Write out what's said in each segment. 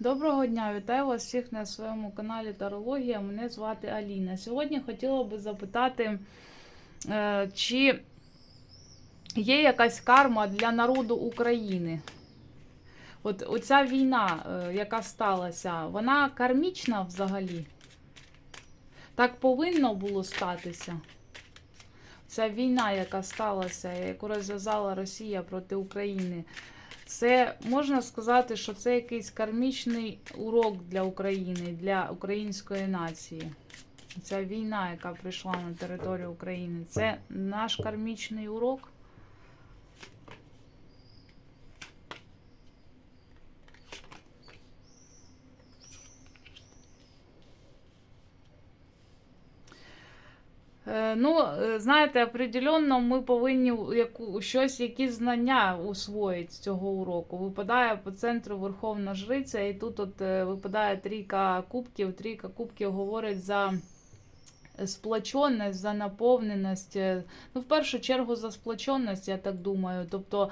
Доброго дня, вітаю вас всіх на своєму каналі Тарологія. Мене звати Аліна. Сьогодні хотіла би запитати, е, чи є якась карма для народу України? От оця війна, е, яка сталася, вона кармічна взагалі? Так повинно було статися? Ця війна, яка сталася, яку розв'язала Росія проти України. Це можна сказати, що це якийсь кармічний урок для України, для української нації. Ця війна, яка прийшла на територію України, це наш кармічний урок. Ну, е, знаєте, определенно ми повинні яку, щось, якісь знання усвоїти з цього уроку. Випадає по центру Верховна Жриця, і тут от е, випадає трійка кубків. Трійка кубків говорить за сплоченість, за наповненість. е, Ну, в першу чергу, за сплоченість, я так думаю. Тобто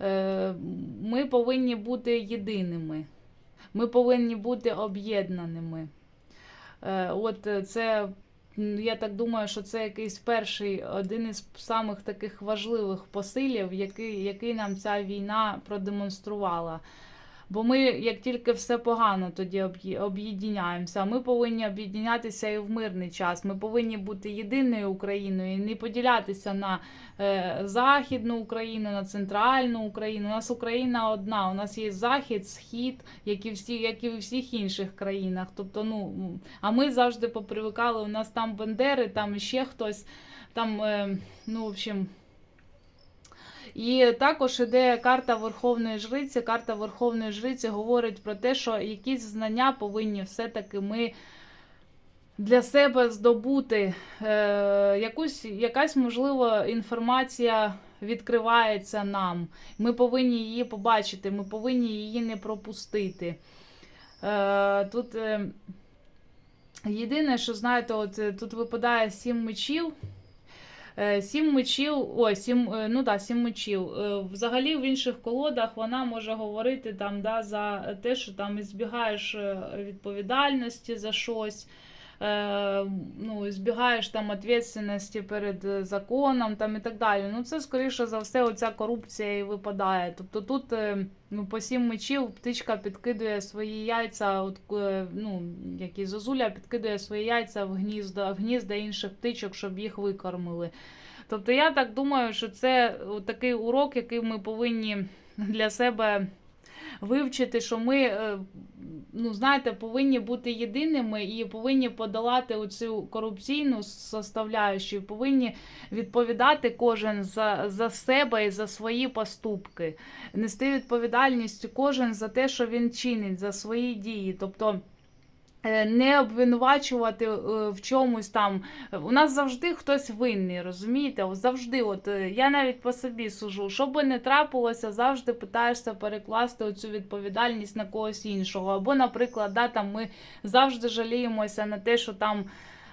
е, ми повинні бути єдиними, ми повинні бути об'єднаними. Е, От е, це Я так думаю, що це якийсь перший, один із самих таких важливих посилів, який, який нам ця війна продемонструвала. Бо ми, як тільки все погано, тоді об'є- об'єднаємося. Ми повинні об'єднатися і в мирний час. Ми повинні бути єдиною Україною і не поділятися на е, Західну Україну, на центральну Україну. У нас Україна одна. У нас є захід, схід, як і всі, як і в всіх інших країнах. Тобто, ну а ми завжди попривикали. У нас там бандери, там ще хтось, там, е, ну, в общем. І також іде карта Верховної Жриці. Карта Верховної Жриці говорить про те, що якісь знання повинні все-таки ми для себе здобути. Е, якусь, якась, можливо, інформація відкривається нам. Ми повинні її побачити, ми повинні її не пропустити. Е, тут е, єдине, що знаєте, от е, тут випадає сім мечів. Е, Сім мечів, ой, сім, е, ну да, сім мечів. Е, Взагалі в інших колодах вона може говорити там, да, за те, що там збігаєш е, відповідальності за щось, ну, збігаєш там відповідальності перед е, законом там, і так далі. Ну, це, скоріше за все, оця корупція і випадає. Тобто тут е, ну, по сім мечів птичка підкидує свої яйця, от, е, ну, як і зозуля підкидує свої яйця в гнізда, в гнізда інших птичок, щоб їх викормили. Тобто я так думаю, що це такий урок, який ми повинні для себе вивчити, що ми, е, ну, знаєте, повинні бути єдиними і повинні подолати оцю корупційну составляючу, повинні відповідати кожен за, за себе і за свої поступки, нести відповідальність кожен за те, що він чинить, за свої дії. Тобто не обвинувачувати е, в чомусь там. У нас завжди хтось винний, розумієте? Завжди, от е, я навіть по собі сужу, що би не трапилося, завжди питаєшся перекласти оцю відповідальність на когось іншого. Або, наприклад, да, там ми завжди жаліємося на те, що там.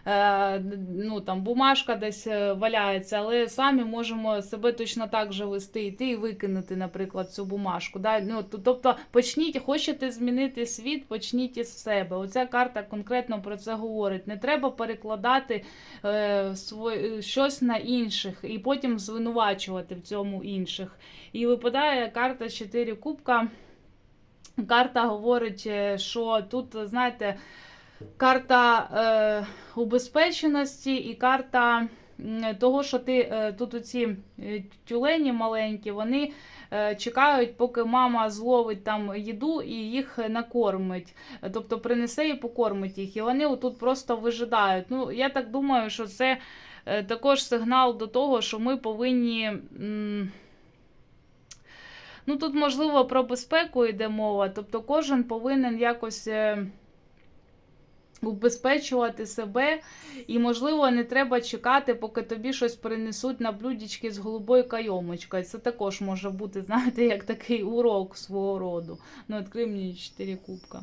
Е, Ну, там бумажка десь е, валяється, але самі можемо себе точно так же вести, йти і викинути, наприклад, цю бумажку. Да? Ну, тобто почніть, хочете змінити світ, почніть із себе. Оця карта конкретно про це говорить. Не треба перекладати е, своє, щось на інших і потім звинувачувати в цьому інших. І випадає карта 4 кубка. Карта говорить, е, що тут, знаєте, карта е, убезпеченості і карта того, що ти е, тут оці е, тюлені маленькі, вони е, чекають, поки мама зловить там їду і їх накормить. Тобто принесе і покормить їх. І вони отут просто вижидають. Ну, я так думаю, що це також сигнал до того, що ми повинні. Ну, тут, можливо, про безпеку йде мова. Тобто кожен повинен якось убезпечувати себе, і, можливо, не треба чекати, поки тобі щось принесуть на блюдечки з голубою кайомочкою. Це також може бути, знаєте, як такий урок свого роду. Ну, відкрий мені 4 кубка.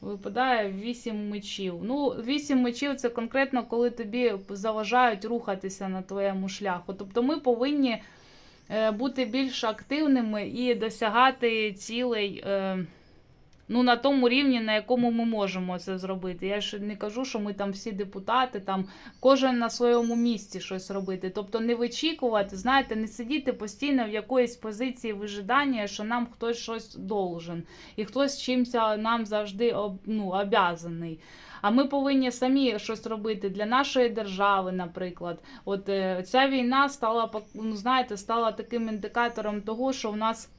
Випадає 8 мечів. Ну, 8 мечів це конкретно, коли тобі заважають рухатися на твоєму шляху. Тобто ми повинні е, бути більш активними і досягати цілей. Ну, на тому рівні, на якому ми можемо це зробити. Я ж не кажу, що ми там всі депутати, там кожен на своєму місці щось робити. Тобто не вичікувати, знаєте, не сидіти постійно в якоїсь позиції вижидання, що нам хтось щось должен, і хтось чимось нам завжди ну, обязаний. А ми повинні самі щось робити для нашої держави, наприклад. От е, ця війна стала ну, знаєте, стала таким індикатором того, що в нас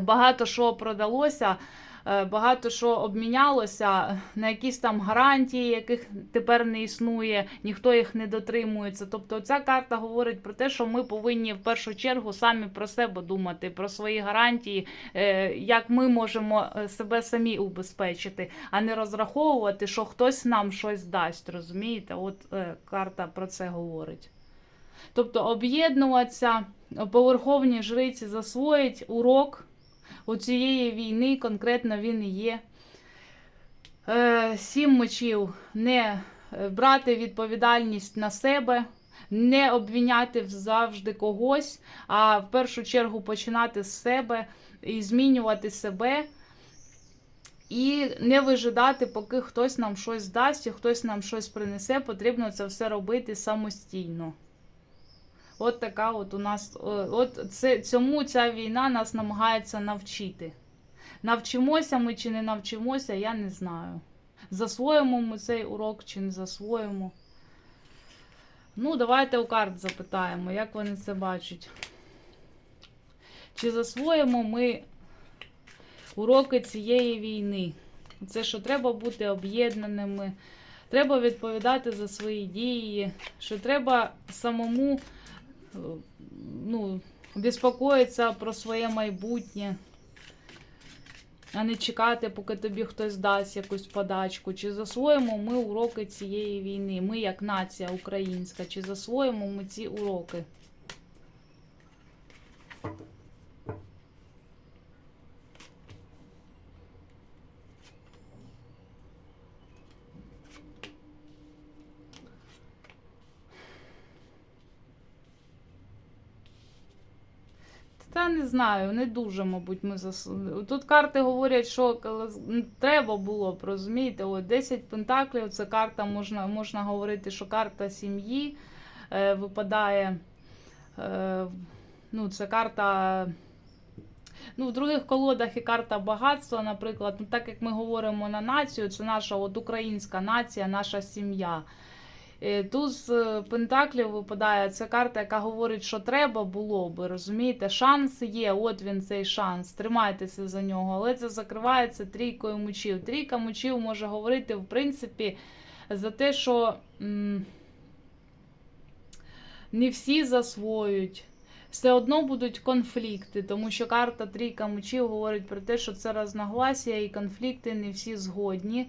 багато що продалося. Е, Багато що обмінялося на якісь там гарантії, яких тепер не існує, ніхто їх не дотримується. Тобто, ця карта говорить про те, що ми повинні в першу чергу самі про себе думати, про свої гарантії, е, як ми можемо е, себе самі убезпечити, а не розраховувати, що хтось нам щось дасть. Розумієте? От карта про це говорить. Тобто об'єднуватися, по верховній жриці засвоїть урок у цієї війни, конкретно він і є. Е, сім мечів не е, брати відповідальність на себе, не обвіняти завжди когось, а в першу чергу починати з себе і змінювати себе. І не вижидати, поки хтось нам щось дасть і хтось нам щось принесе, потрібно це все робити самостійно. От така от у нас, от це, цьому ця війна нас намагається навчити. Навчимося ми чи не навчимося, я не знаю. Засвоїмо ми цей урок чи не засвоїмо. Ну, давайте у карт запитаємо, як вони це бачать. Чи засвоїмо ми уроки цієї війни? Це що треба бути об'єднаними, треба відповідати за свої дії, що треба самому ну, безпокоїтися про своє майбутнє, а не чекати, поки тобі хтось дасть якусь подачку. Чи засвоїмо ми уроки цієї війни? Ми, як нація українська, чи засвоїмо ми ці уроки? Та не знаю, не дуже, мабуть, ми зас... Тут карти говорять, що треба було б, розумієте, от 10 пентаклів це карта, можна, можна говорити, що карта сім'ї е, випадає. Е, ну, це карта. Ну, в других колодах і карта багатства, наприклад, ну, так як ми говоримо на націю, це наша от українська нація, наша сім'я. Е, Туз е, Пентаклів випадає, це карта, яка говорить, що треба було би, розумієте? Шанс є, от він цей шанс, тримайтеся за нього, але це закривається трійкою мечів. Трійка мечів може говорити, в принципі, за те, що м, не всі засвоюють. Все одно будуть конфлікти, тому що карта трійка мечів говорить про те, що це розногласія і конфлікти не всі згодні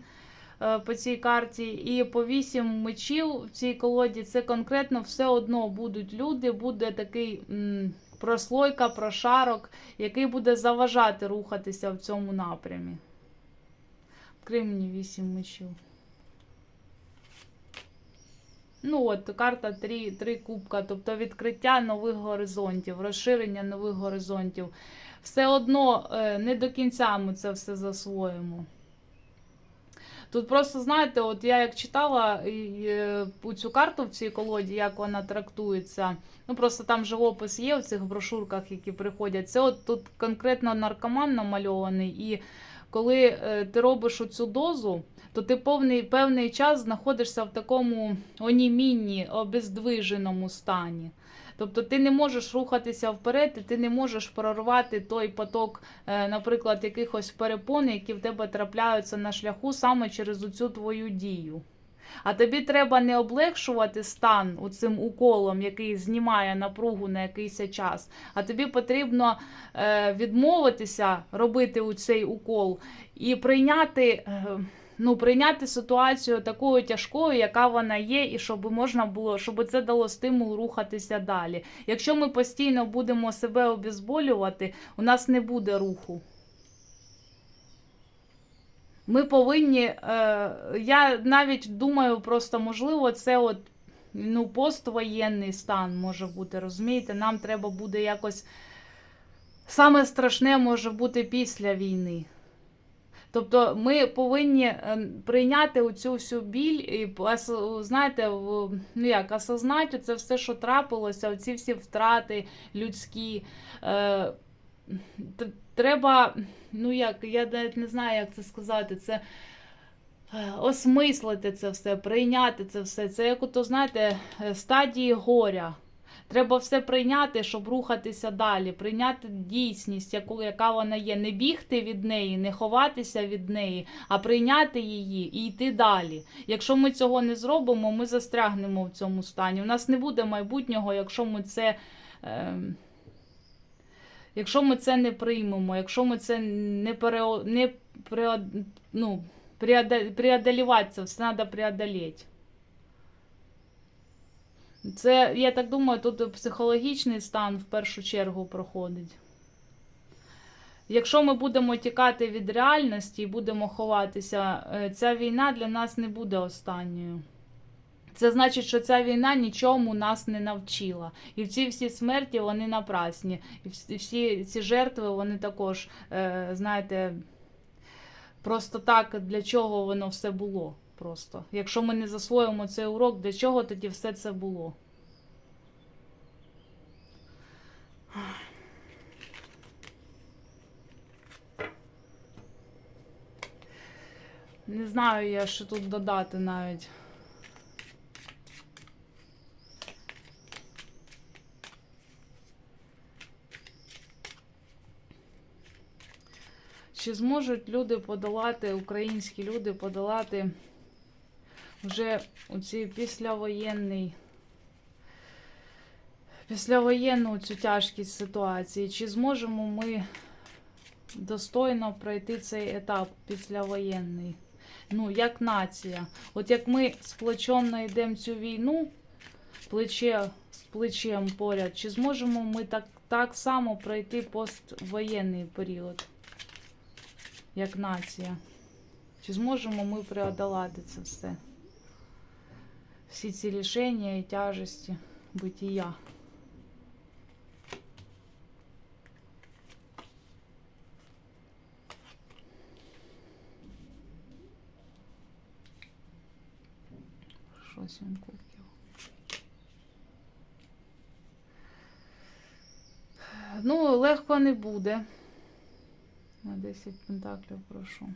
по цій карті. І по вісім мечів в цій колоді це конкретно все одно будуть люди, буде такий м, прослойка, прошарок, який буде заважати рухатися в цьому напрямі. Вкрий мені вісім мечів. Ну от, карта три, три кубка, тобто відкриття нових горизонтів, розширення нових горизонтів. Все одно е, не до кінця ми це все засвоїмо. Тут просто, знаєте, от я як читала е, у цю карту в цій колоді, як вона трактується, ну просто там живопис є в цих брошурках, які приходять. Це от тут конкретно наркоман намальований, і коли е, ти робиш оцю дозу, то ти повний, певний час знаходишся в такому онімінні, обездвиженому стані. Тобто ти не можеш рухатися вперед, і ти не можеш прорвати той поток, е, наприклад, якихось перепон, які в тебе трапляються на шляху саме через цю твою дію. А тобі треба не облегшувати стан цим уколом, який знімає напругу на якийсь час, а тобі потрібно е, відмовитися робити у цей укол і прийняти. Ну, прийняти ситуацію такою тяжкою, яка вона є, і щоб можна було, щоб це дало стимул рухатися далі. Якщо ми постійно будемо себе обезболювати, у нас не буде руху. Ми повинні, е, я навіть думаю, просто можливо, це от ну, поствоєнний стан може бути, розумієте? Нам треба буде якось. Саме страшне може бути після війни. Тобто ми повинні е, прийняти оцю всю біль і знаєте, ну як, осознати це все, що трапилося, оці всі втрати людські. Е, треба, ну як, я навіть не знаю, як це сказати. Це е, осмислити це все, прийняти це все. Це як ото, знаєте, стадії горя. Треба все прийняти, щоб рухатися далі, прийняти дійсність, яку, яка вона є. Не бігти від неї, не ховатися від неї, а прийняти її і йти далі. Якщо ми цього не зробимо, ми застрягнемо в цьому стані. У нас не буде майбутнього, якщо ми це. Е, Якщо ми це не приймемо, якщо ми це не пере, не преод, ну, преода- преодолівати все треба преодоліти. Це, я так думаю, тут психологічний стан в першу чергу проходить. Якщо ми будемо тікати від реальності і будемо ховатися, е, ця війна для нас не буде останньою. Це значить, що ця війна нічому нас не навчила. І ці всі смерті вони напрасні. І всі- всі ці жертви вони також, е, знаєте, просто так, для чого воно все було. Просто. Якщо ми не засвоїмо цей урок, для чого тоді все це було? Не знаю я, що тут додати навіть. Чи зможуть люди подолати, українські люди подолати вже оці післявоєнний, післявоєнну цю тяжкість ситуації? Чи зможемо ми достойно пройти цей етап післявоєнний? Ну, як нація. От як ми сплоченно йдемо цю війну, плече з плечем поряд, чи зможемо ми так, так само пройти поствоєнний період? як нація. Чи зможемо ми преодолати це все? Всі ці рішення і тяжесті битія. Що сім кубків? Ну, легко не буде. На 10 пентаклів прошу.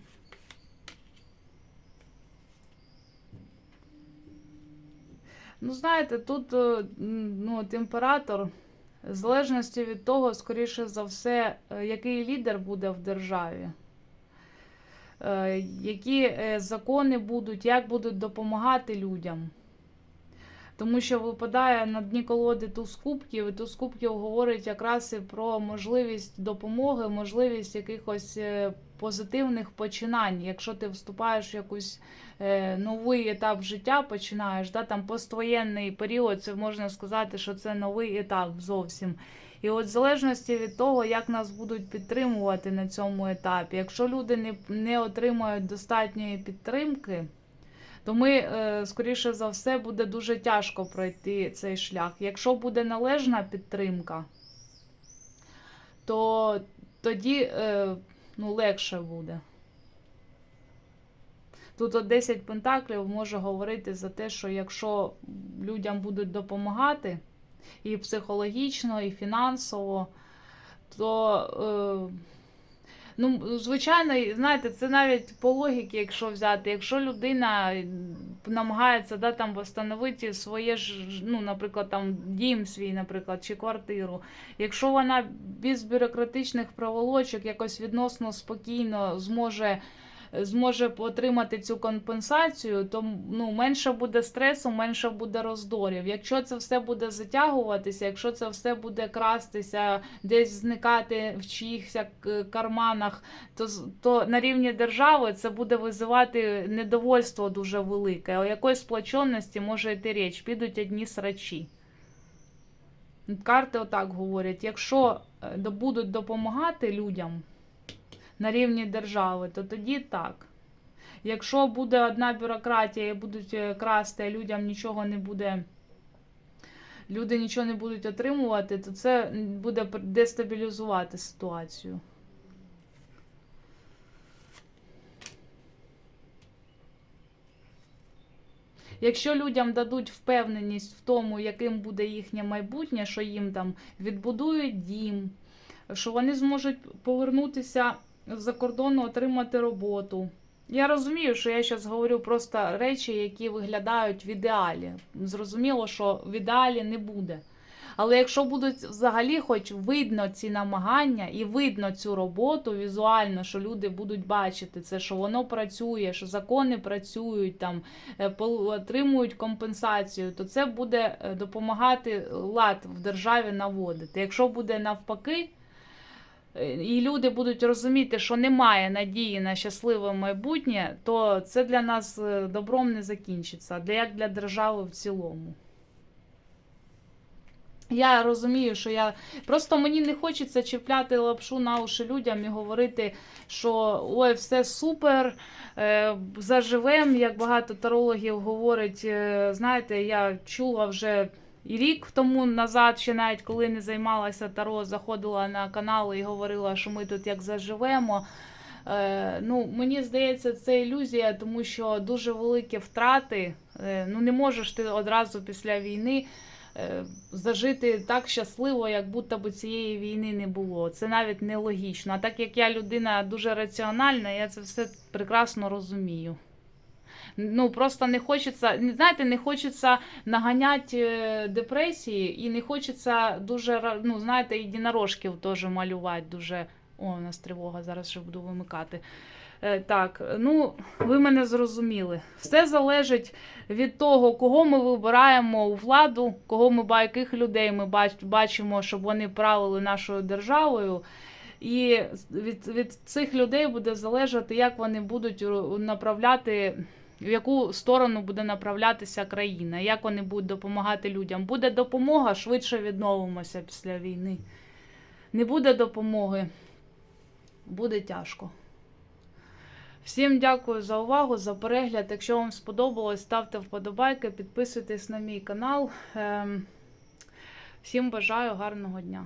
Ну, знаєте, тут е, ну, от імператор, в залежності від того, скоріше за все, е, який лідер буде в державі, е, які закони будуть, як будуть допомагати людям. Тому що випадає на дні колоди туз кубків, і туз кубків говорить якраз і про можливість допомоги, можливість якихось позитивних починань. Якщо ти вступаєш в якийсь е, новий етап життя, починаєш, да, там поствоєнний період, це можна сказати, що це новий етап зовсім. І от в залежності від того, як нас будуть підтримувати на цьому етапі, якщо люди не, не отримають достатньої підтримки, то ми, е, скоріше за все, буде дуже тяжко пройти цей шлях. Якщо буде належна підтримка, то тоді е, ну, легше буде. Тут от 10 пентаклів може говорити за те, що якщо людям будуть допомагати і психологічно, і фінансово, то. Е, Ну, звичайно, знаєте, це навіть по логіки, якщо взяти, якщо людина намагається да, там встановити своє ж, ну, наприклад, там дім свій, наприклад, чи квартиру, якщо вона без бюрократичних проволочок якось відносно спокійно зможе. Зможе отримати цю компенсацію, то ну, менше буде стресу, менше буде роздорів. Якщо це все буде затягуватися, якщо це все буде крастися, десь зникати в чиїхось е, карманах, то, то на рівні держави це буде визивати недовольство дуже велике. О якої сплоченості може йти річ? Підуть одні срачі. Карти отак говорять: якщо е, будуть допомагати людям на рівні держави, то тоді так. Якщо буде одна бюрократія і будуть е, красти, а людям нічого не буде люди нічого не будуть отримувати, то це буде дестабілізувати ситуацію. Якщо людям дадуть впевненість в тому, яким буде їхнє майбутнє, що їм там відбудують дім, що вони зможуть повернутися за кордону, отримати роботу. Я розумію, що я зараз говорю просто речі, які виглядають в ідеалі. Зрозуміло, що в ідеалі не буде. Але якщо будуть взагалі, хоч видно ці намагання і видно цю роботу візуально, що люди будуть бачити це, що воно працює, що закони працюють, там е, отримують компенсацію, то це буде е, допомагати лад в державі наводити. Якщо буде навпаки, і люди будуть розуміти, що немає надії на щасливе майбутнє, то це для нас е, добром не закінчиться, для як для держави в цілому. Я розумію, що я просто мені не хочеться чіпляти лапшу на уші людям і говорити, що ой, все супер, е, заживем, як багато тарологів говорить. Е, знаєте, я чула вже і рік тому назад, ще навіть коли не займалася таро, заходила на канали і говорила, що ми тут як заживемо. Е, ну, мені здається, це ілюзія, тому що дуже великі втрати. Е, ну, не можеш ти одразу після війни е, зажити так щасливо, як будто б цієї війни не було. Це навіть нелогічно. А так як я людина дуже раціональна, я це все прекрасно розумію. Ну, просто не хочеться, знаєте, не хочеться наганяти е, депресії і не хочеться дуже, ну, знаєте, єдинорожків теж малювати дуже. О, у нас тривога, зараз ще буду вимикати. Е, Так, ну ви мене зрозуміли. Все залежить від того, кого ми вибираємо у владу, кого ми ба- яких людей ми бач- бачимо, щоб вони правили нашою державою. І від, від цих людей буде залежати, як вони будуть направляти, в яку сторону буде направлятися країна, як вони будуть допомагати людям. Буде допомога, швидше відновимося після війни. Не буде допомоги, буде тяжко. Всім дякую за увагу, за перегляд. Якщо вам сподобалось, ставте вподобайки, підписуйтесь на мій канал. Ем, Всім бажаю гарного дня.